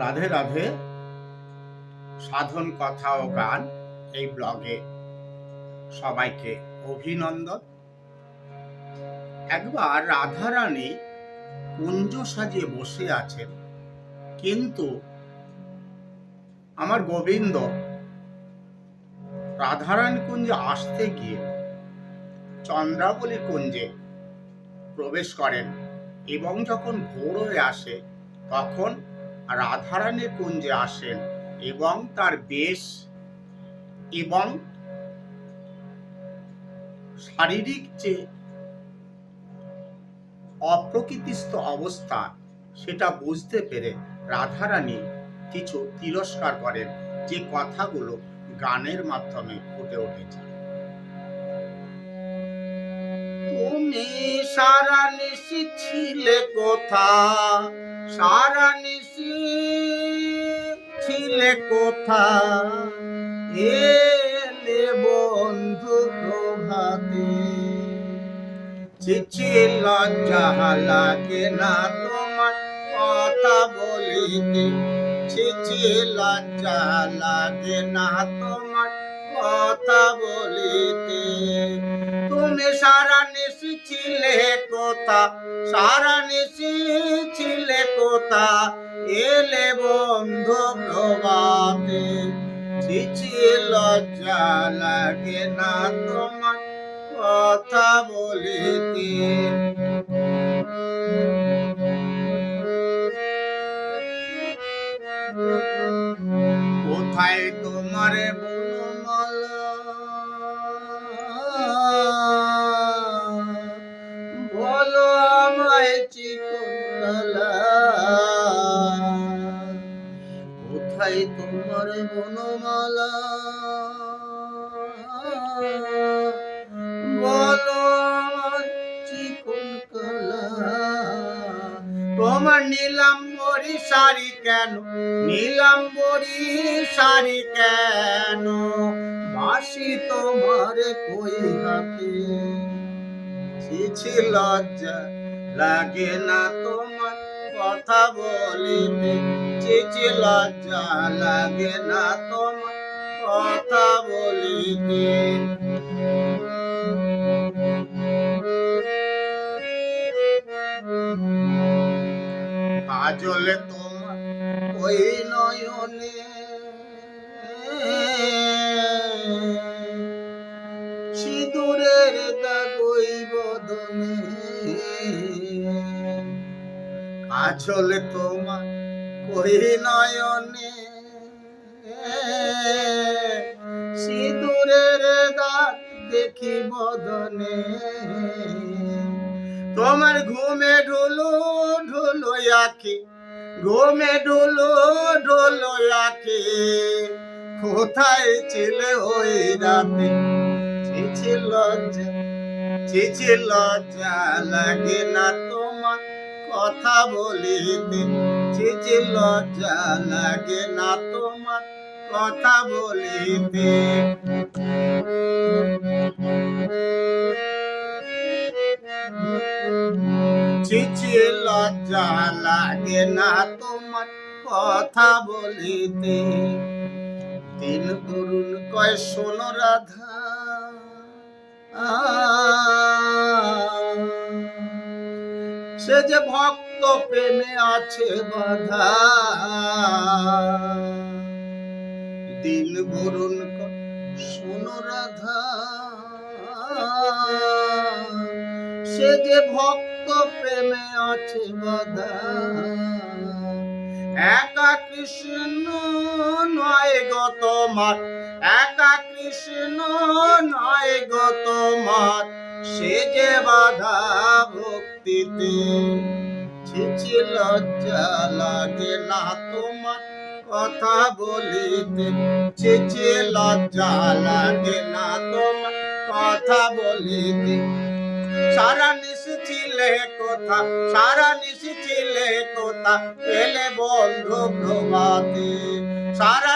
রাধে রাধে। সাধন, কথা ও গান এই ব্লগে সবাইকে অভিনন্দন। একবার রাধারানী কুঞ্জ সাজিয়ে বসে আছেন, কিন্তু আমার গোবিন্দ রাধারানী কুঞ্জে আসতে গিয়ে চন্দ্রাবলী কুঞ্জে প্রবেশ করেন এবং যখন ভোর হয়ে আসে, তখন রাধারানী কুঞ্জে আসেন এবং তার বেশ এবং শারীরিক যে অপ্রকৃতিস্থ অবস্থা, সেটা বুঝতে পেরে রাধারানী কিছু তিরস্কার করেন যে কথাগুলো গানের মাধ্যমে ফুটে উঠেছে। তুমি সারা নিশি ছিলে কোথা? সারা নিশি ছিলে কোথা। এলে বন্ধু প্রভাতে। চিচি লজ্জা লাগে না তোমার কথা বলিতে। চিচি লজ্জা লাগে না তোমার কথা বলিতে। তুমি সারা নিশি ছিলে কোথা, সারা নিশি কোথা এলে বন্ধু প্রভাতে। চিচি লজ্জা লাগে না তোমার কথা বলিতে। কোথায় তোমার বলো কোথায় তোমার বনমালা। বলো চিকন কালা। তোমার নীলাম বড়ি শাড়ি কেন? নীলাম বড়ি শাড়ি কেন? বাসি তোমার কই হাতে? ছিছি লজ্জা লাগে না তোমার কথা বলিতে ছিছি লজ্জা লাগে না তোমার কথা বলিতে। কাজলে তোমার ওই নয়নে সিঁদুরের দাগই বদনে। কাজলে তোমার ওই নয়নে সিঁদুরের দাগ দেখি বদনে। তোমার ঘুমে ঢুলো ঢুলো আখি। ঘুমে ঢুলো ঢুলো আখি। কোথায় ছিলে ওই রাতে? চিচি লজ্জা চিচি লজ্জা লাগে না তোমার কথা বলিতে চিচি লজ্জা লাগে না তোমার কথা বলিতে। চিচি লজ্জা লাগে না তোমার কথা বলিতে। দিন করুন কয় শোনো রাধা। আ, সে যে ভক্ত প্রেমে আছে বাধা। দিন বরুণ শোনো রাধা। সে যে ভক্ত প্রেমে আছে বাধা। একা কৃষ্ণ নয় গত মাত একা কৃষ্ণ নয় গত মাত সে যে বাধা। ভক্তিতে। ছিছি লজ্জা লাগে না তোমার কথা বলিতে। ছিছি লজ্জা লাগে না তোমার কথা বলিতে। সারা নিশি ছিলে কোথা, সারা নিশি কোথা, এলে বন্ধু প্রভাতে। সারা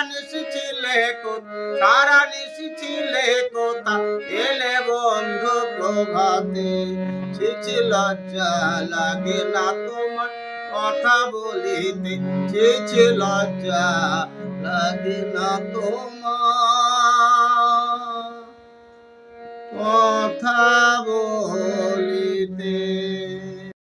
কোথা সারা কোথা, এলে বন্ধু প্রভাতে ছিছি লজ্জা লাগে না তোমার কথা বলিতে চেয়েছে লজ্জা লাগে না তোমার